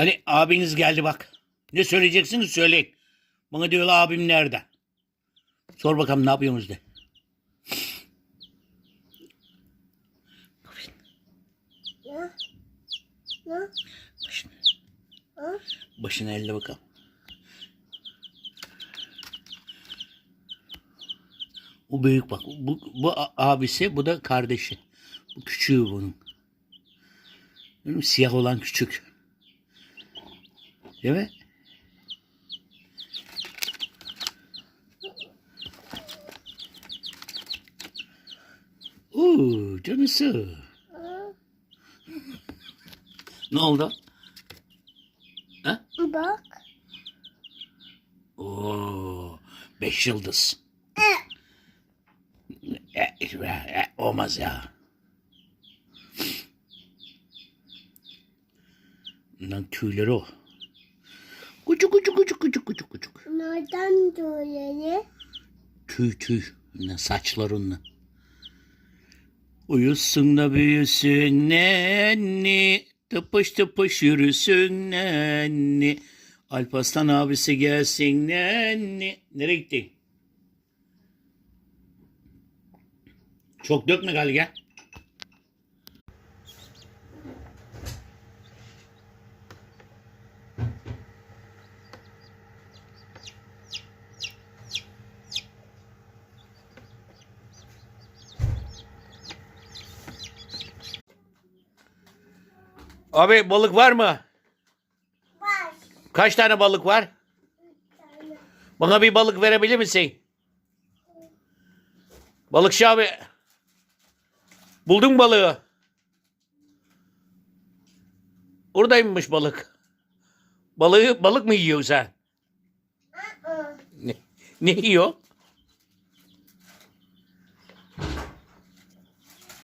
Hani abiniz geldi bak. Ne söyleyeceksiniz söyleyin. Bana diyorlar abim nerede? Sor bakalım ne yapıyorsunuz de. Başını, başını elle bakalım. O büyük bak. Bu, bu abisi, bu da kardeşi. Bu küçüğü bunun. Siyah olan küçük. Değil mi? Oo, canısı. Ne oldu? Ha? Bak. Oo, beş yıldız. E, e, e, olmaz ya. Bundan tüyleri o. Kucuk kucuk kucuk kucuk kucuk kucuk. Nereden böyle? Tüy tüy. Ne saçlar onunla. Uyusun da büyüsün nenni. Tıpış tıpış yürüsün nenni. Alparslan abisi gelsin nenni. Nereye gitti? Çok dökme gal gel. Abi balık var mı? Var. Kaç tane balık var? Bana bir balık verebilir misin? Balıkçı abi. Buldun balığı? Oradaymış balık. Balığı balık mı yiyorsun sen? Ne, ne yiyor?